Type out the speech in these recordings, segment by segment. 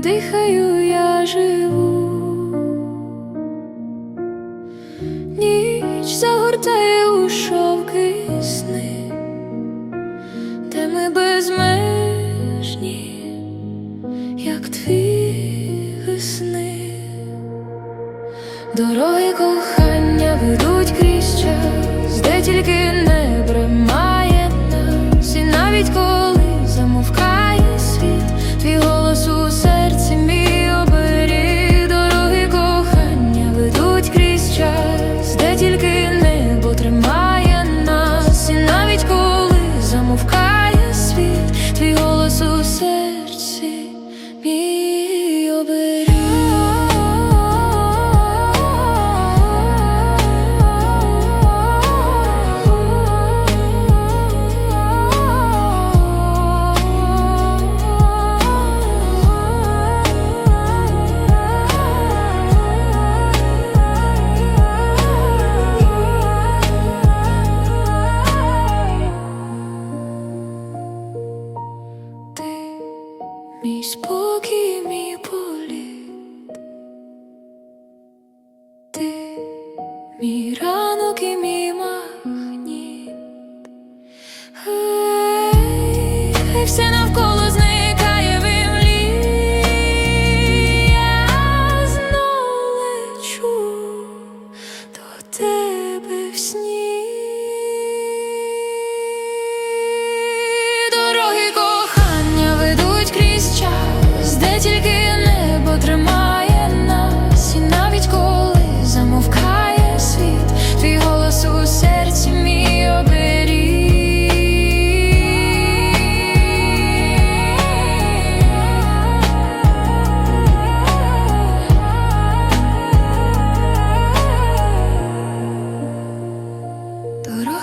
дихаю, я живу. Ніч загортає у шовки сни, де ми безмежні, як дві весни. Дороги кохання ведуть крізь час, де тільки мій спокій, мій політ, ти мій ранок і мій магніт. Хай все навколо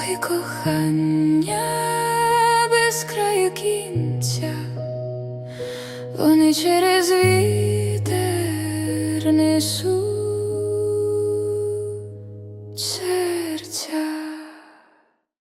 Шляхи кохання без краю кінця, вони через вітер несуть.